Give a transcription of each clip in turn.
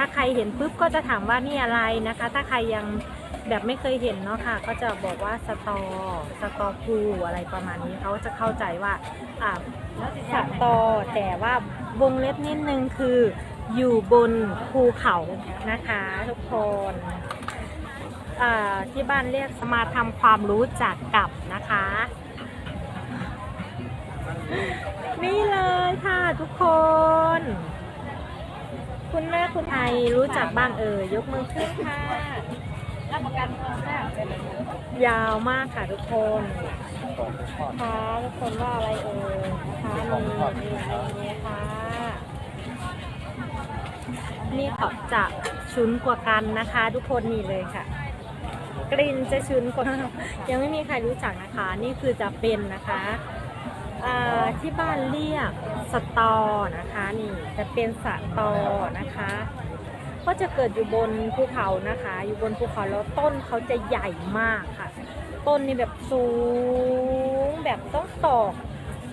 ถ้าใครเห็นปุ๊บก็จะถามว่านี่อะไรนะคะ ถ้าใครยังแบบไม่เคยเห็นเนาะค่ะ ก็จะบอกว่าสตอ สตอภูอะไรประมาณนี้เขาจะเข้าใจว่าอ่าสตอ แต่ว่าวงเล็บนิดนึงคืออยู่บนภูเขานะคะทุกคนที่บ้านเรียกมาทำความรู้จักกับนะคะ นี่เลยค่ะทุกคน คุณแม่คุณไอรู้จักบ้างเอ่ยยกมือขึ้นค่ะรับประกันความแซ่บยาวมากค่ะทุกคนค่ะทุกคนว่าอะไรเอ่ยนะคะนี่นี่นี่ค่ะนี่เขาจะชุนกว่ากันนะคะ ทุกคนนี่เลยค่ะ กลิ่นจะชุนกว่ายังไม่มีใครรู้จักนะคะ นี่คือจะเป็นนะคะ ที่บ้านเรียกสตอนะคะนี่จะเป็นสตอนะคะ ก็จะเกิดอยู่บนภูเขานะคะ อยู่บนภูเขาแล้วต้นเขาจะใหญ่มากค่ะ ต้นนี่แบบสูงแบบต้องตอก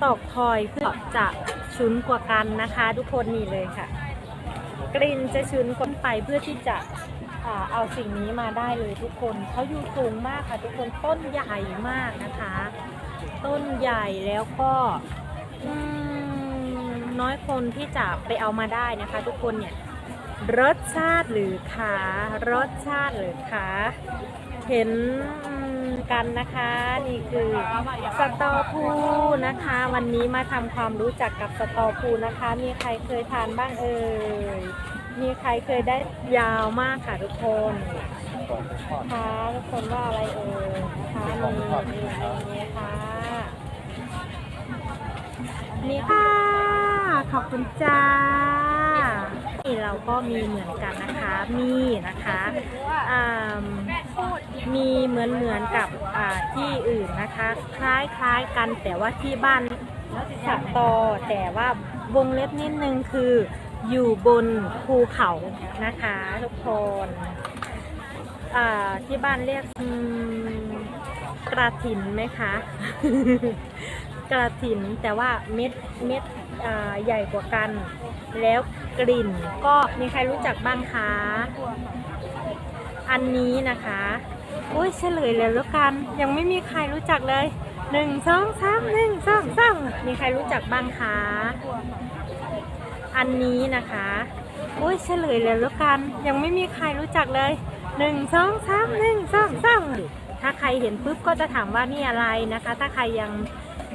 ตอกคอยเพื่อจะชุนกว่ากันนะคะ ทุกคนนี่เลยค่ะ กลิ่นจะชุนคนไปเพื่อที่จะเอาสิ่งนี้มาได้เลยทุกคนเขาอยู่สูงมากค่ะ ทุกคนต้นใหญ่มากนะคะ ต้นใหญ่แล้วก็น้อยคนที่จะไปเอามาได้นะคะ ทุกคนเนี่ย รสชาติหรือขารสชาติหรือขาเห็นกันนะคะ นี่คือสตอพูนะคะ วันนี้มาทำความรู้จักกับสตอพูนะคะ มีใครเคยทานบ้างเอ่ยมีใครเคยได้ยาวมากค่ะทุกคนค่ะทุกคนว่าอะไรเอ่ยนะคะนี่นี่นี่ค่ะ นี่ค่ะ ขอบคุณจ้านี่เราก็มีเหมือนกันนะคะ มีนะคะอ่ามีเหมือนเหมือนกับที่อื่นนะคะ คล้ายคล้ายๆกันแต่ว่าที่บ้านสตอแต่ว่าวงเล็บนิดนึงคืออยู่บนภูเขานะคะทุกคนที่บ้านเรียกกระถินไหมคะ กระถินแต่ว่าเม็ดเม็ดใหญ่กว่ากัน แล้วกลิ่นก็มีใครรู้จักบ้างคะ อันนี้นะคะอุ้ยเฉลยเลยแล้วกัน ยังไม่มีใครรู้จักเลยหนึ่งสองสามหนึ่งสองสามมีใครรู้จักบ้างคะอันนี้นะคะอุ้ยเฉลยเลยแล้วกัน ยังไม่มีใครรู้จักเลยหนึ่งสองสามหนึ่งสองสามถ้าใครเห็นปุ๊บก็จะถามว่านี่อะไรนะคะ ถ้าใครยัง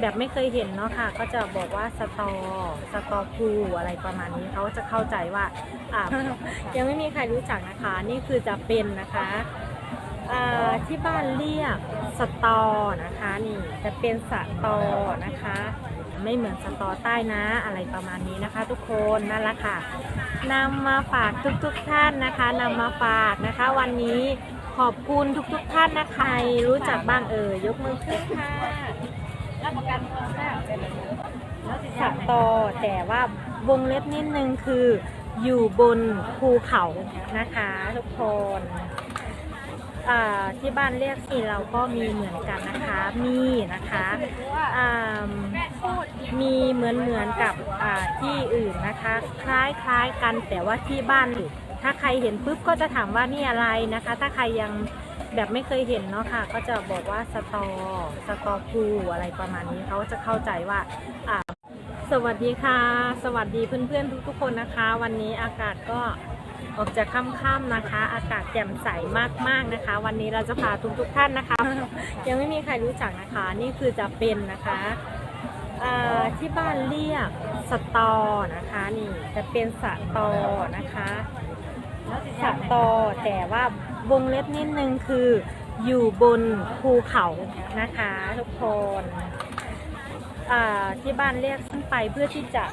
แบบไม่เคยเห็นเนาะค่ะ ก็จะบอกว่าสตอ สตอภูอะไรประมาณนี้เขาจะเข้าใจว่าอ่ายังไม่มีใครรู้จักนะคะ นี่คือจะเป็นนะคะที่บ้านเรียกสตอนะคะนี่จะเป็นสตอนะคะ ไม่เหมือนสตอใต้นะอะไรประมาณนี้นะคะ ทุกคนนั่นแหละค่ะนำมาฝากทุกๆทท่านนะคะนำมาฝากนะคะ วันนี้ขอบคุณทุกๆทท่านนะคะใครรู้จักบ้างเอ่ยยกมือขึ้นค่ะ รับประกันความแซ่บเป็นสตอแต่ว่าวงเล็บนิดนึงคืออยู่บนภูเขานะคะทุกคนที่บ้านเรียกนี่เราก็มีเหมือนกันนะคะ มีนะคะมีเหมือนเหมือนกับที่อื่นนะคะ คล้ายคล้ายกันแต่ว่าที่บ้านถ้าใครเห็นปุ๊บก็จะถามว่านี่อะไรนะคะ ถ้าใครยัง แบบไม่เคยเห็นเนาะค่ะ ก็จะบอกว่าสตอ สตอภูอะไรประมาณนี้เขาจะเข้าใจว่าอ่า สวัสดีค่ะ สวัสดีเพื่อนๆทุกๆคนนะคะ วันนี้อากาศก็ออกจากค่ำๆนะคะ อากาศแจ่มใสมากๆนะคะ วันนี้เราจะพาทุกๆท่านนะคะ ยังไม่มีใครรู้จักนะคะ นี่คือจะเป็นนะคะที่บ้านเรียกสตอนะคะนี่จะเป็นสตอนะคะสตอแต่ว่า วงเล็บนิดนึงคืออยู่บนภูเขานะคะทุกคนที่บ้านเรียกขึ้นไปเพื่อที่จะ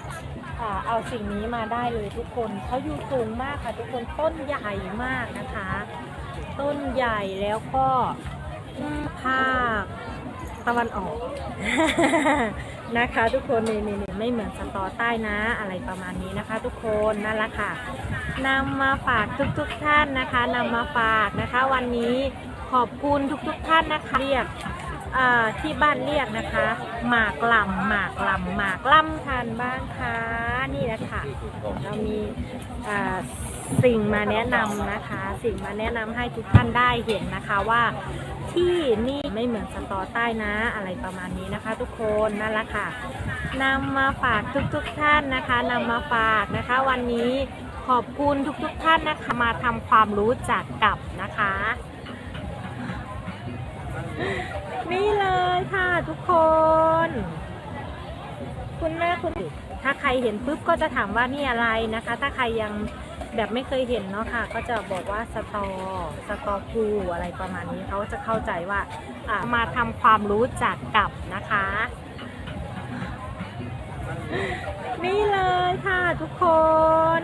เอาสิ่งนี้มาได้เลยทุกคนเขาอยู่สูงมากค่ะทุกคนต้นใหญ่มากนะคะ ต้นใหญ่แล้วก็ภาค ตะวันออก นะคะทุกคนนี่นี่นี่ไม่เหมือนสตอใต้นะ อะไรประมาณนี้นะคะ ทุกคนนั่นแหละค่ะนำมาฝากทุกๆทท่านนะคะนำมาฝากนะคะ วันนี้ขอบคุณทุกๆท่านนะคะเรียกที่บ้านเรียกนะคะ หมากลำหมากลำหมากล่ำทานบ้างคะนี่แหละค่ะเรามีสิ่งมาแนะนำนะคะ สิ่งมาแนะนำให้ทุกท่านได้เห็นนะคะว่า ที่นี่ไม่เหมือนสตอใต้นะอะไรประมาณนี้นะคะ ทุกคนนั่นแหละค่ะนำมาฝากทุกๆท่านนะคะนำมาฝากนะคะ วันนี้ขอบคุณทุกๆท่านนะคะมาทำความรู้จักกับนะคะ นี่เลยค่ะทุกคน คุณแม่คุณถ้าใครเห็นปุ๊บก็จะถามว่านี่อะไรนะคะ ถ้าใครยัง แบบไม่เคยเห็นเนาะค่ะ ก็จะบอกว่าสตอสตอคูอะไรประมาณนี้เขาจะเข้าใจว่ามาทำความรู้จักกับนะคะ นี่เลยค่ะทุกคน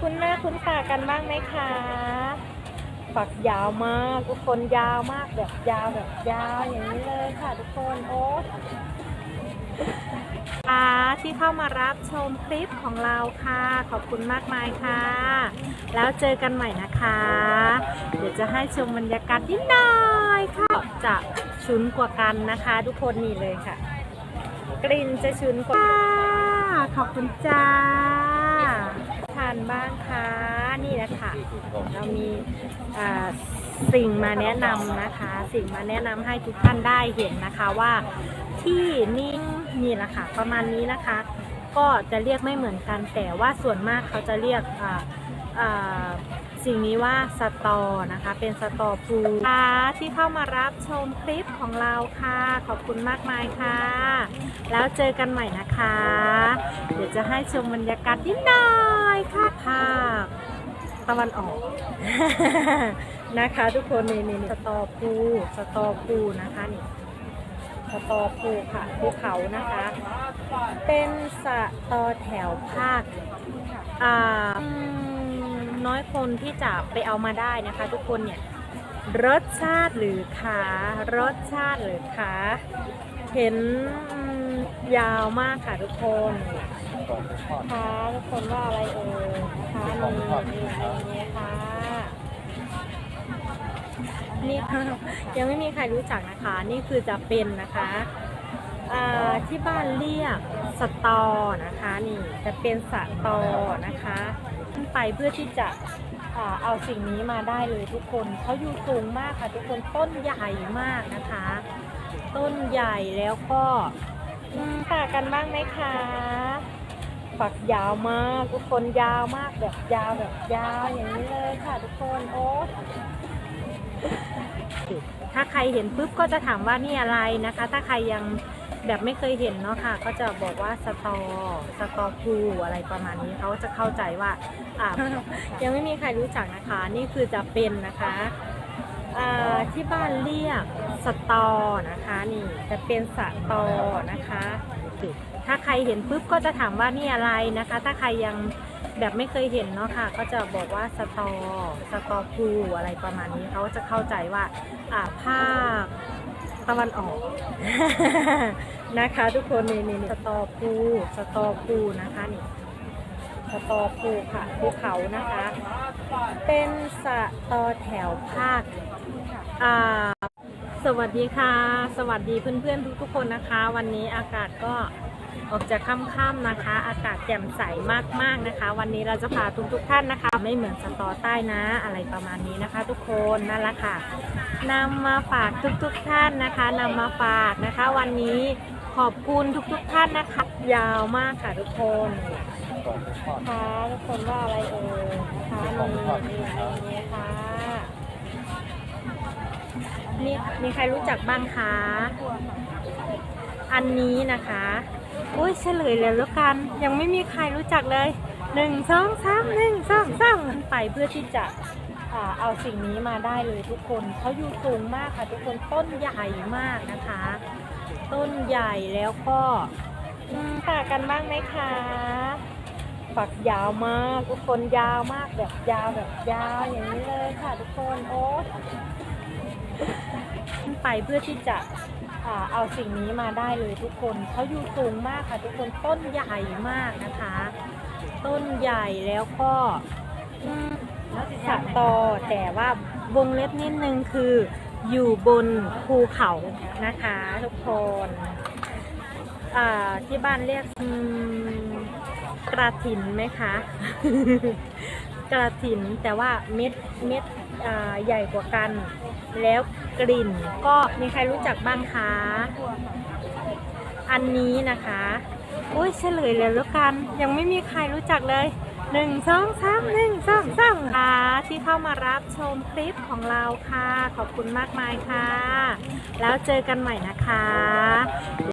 คุณแม่คุ้นตากันบ้างไหมคะฝักยาวมากทุกคนยาวมากแบบยาวแบบยาวอย่างนี้เลยค่ะทุกคนโอ้ ค่ะที่เข้ามารับชมคลิปของเราค่ะ ขอบคุณมากมายค่ะ แล้วเจอกันใหม่นะคะ เดี๋ยวจะให้ชมบรรยากาศนิดหน่อยค่ะจะชุนกว่ากันนะคะ ทุกคนนี่เลยค่ะ กลิ่นจะชุนกว่าขอบคุณจ้าทานบ้างคะนี่แหละค่ะเรามีสิ่งมาแนะนำนะคะ สิ่งมาแนะนำให้ทุกท่านได้เห็นนะคะว่าที่นี่ นี่แหละค่ะ ประมาณนี้นะคะ ก็จะเรียกไม่เหมือนกัน แต่ว่าส่วนมากเขาจะเรียกสิ่งนี้ว่าสตอนะคะ เป็นสตอปูค่ะที่เข้ามารับชมคลิปของเราค่ะ ขอบคุณมากมายค่ะ แล้วเจอกันใหม่นะคะ เดี๋ยวจะให้ชมบรรยากาศนิดหน่อยค่ะภาคตะวันออกนะคะ ทุกคนนี่นี่นี่สตอปูสตอปูนะคะนี่ ตอปูค่ะภูเขานะคะ เป็นสตอแถวภาคอ่าอืมน้อยคนที่จะไปเอามาได้นะคะ ทุกคนเนี่ยรสชาติหรือขารสชาติหรือขาเห็นอืมยาวมากค่ะทุกคนค่ะทุกคนว่าอะไรเอ่ยนะคะนี่นี่นี่ค่ะ นี่ยังไม่มีใครรู้จักนะคะ นี่คือจะเป็นนะคะที่บ้านเรียกสตอนะคะนี่จะเป็นสตอนะคะขึ้นไปเพื่อที่จะอเอาสิ่งนี้มาได้เลยทุกคนเขาอยู่สูงมากค่ะทุกคนต้นใหญ่มากนะคะ ต้นใหญ่แล้วก็อืมต่างกันบ้างไหมคะฝักยาวมากทุกคนยาวมากแบบยาวแบบยาวอย่างนี้เลยค่ะทุกคนโอ้ ถ้าใครเห็นปุ๊บก็จะถามว่านี่อะไรนะคะ ถ้าใครยังแบบไม่เคยเห็นเนาะค่ะ ก็จะบอกว่าสตอ สตอคูอะไรประมาณนี้เขาจะเข้าใจว่าอ่ายังไม่มีใครรู้จักนะคะ นี่คือจะเป็นนะคะที่บ้านเรียกสตอนะคะนี่จะเป็นสตอนะคะ ถ้าใครเห็นปุ๊บก็จะถามว่านี่อะไรนะคะ ถ้าใครยังแบบไม่เคยเห็นเนาะค่ะ ก็จะบอกว่าสตอ สตอคูอะไรประมาณนี้เขาจะเข้าใจว่าอ่าภาคตะวันออกนะคะ ทุกคนนี่นี่นี่สตอคูสตอคูนะคะนี่สตอคูค่ะภูเขานะคะ เป็นสตอแถวภาคอ่าสวัสดีค่ะ สวัสดีเพื่อนๆทุกๆคนนะคะ วันนี้อากาศก็ ออกจากค่ำๆนะคะ อากาศแจ่มใสมากๆนะคะ วันนี้เราจะพาทุกๆท่านนะคะ ไม่เหมือนสตอใต้นะ อะไรประมาณนี้นะคะ ทุกคนนั่นแหละค่ะนำมาฝากทุกๆท่านนะคะนำมาฝากนะคะ วันนี้ขอบคุณทุกๆท่านนะคะ ยาวมากค่ะทุกคนค่ะทุกคนว่าอะไรเอ่ยนะคะนี่นี่นี่ค่ะมีมีใครรู้จักบ้างคะอันนี้นะคะ โอ้ยเฉลยเลยแล้วกัน ยังไม่มีใครรู้จักเลยหนึ่งสองสามหนึ่งสองสามมันไปเพื่อที่จะเอาสิ่งนี้มาได้เลยทุกคนเขาอยู่สูงมากค่ะ ทุกคนต้นใหญ่มากนะคะ ต้นใหญ่แล้วก็อ่างกันบ้างไหมคะฝักยาวมากทุกคนยาวมากแบบยาวแบบยาวอย่างนี้เลยค่ะ ทุกคนโอ้ขึ้นไปเพื่อที่จะ เอาสิ่งนี้มาได้เลยทุกคนเขาอยู่สูงมากค่ะทุกคนต้นใหญ่มากนะคะ ต้นใหญ่แล้วก็อืมสะตอแต่ว่าวงเล็บนิดนึงคืออยู่บนภูเขานะคะทุกคนที่บ้านเรียกกระถินไหมคะ กระถินแต่ว่าเม็ดเม็ดใหญ่กว่ากัน แล้ว กลิ่น ก็มีใครรู้จักบ้างคะ อันนี้นะคะอุ้ยเฉลยเลยแล้วกัน ยังไม่มีใครรู้จักเลยหนึ่งสองสามหนึ่งสองสามค่ะที่เข้ามารับชมคลิปของเราค่ะ ขอบคุณมากมายค่ะ แล้วเจอกันใหม่นะคะ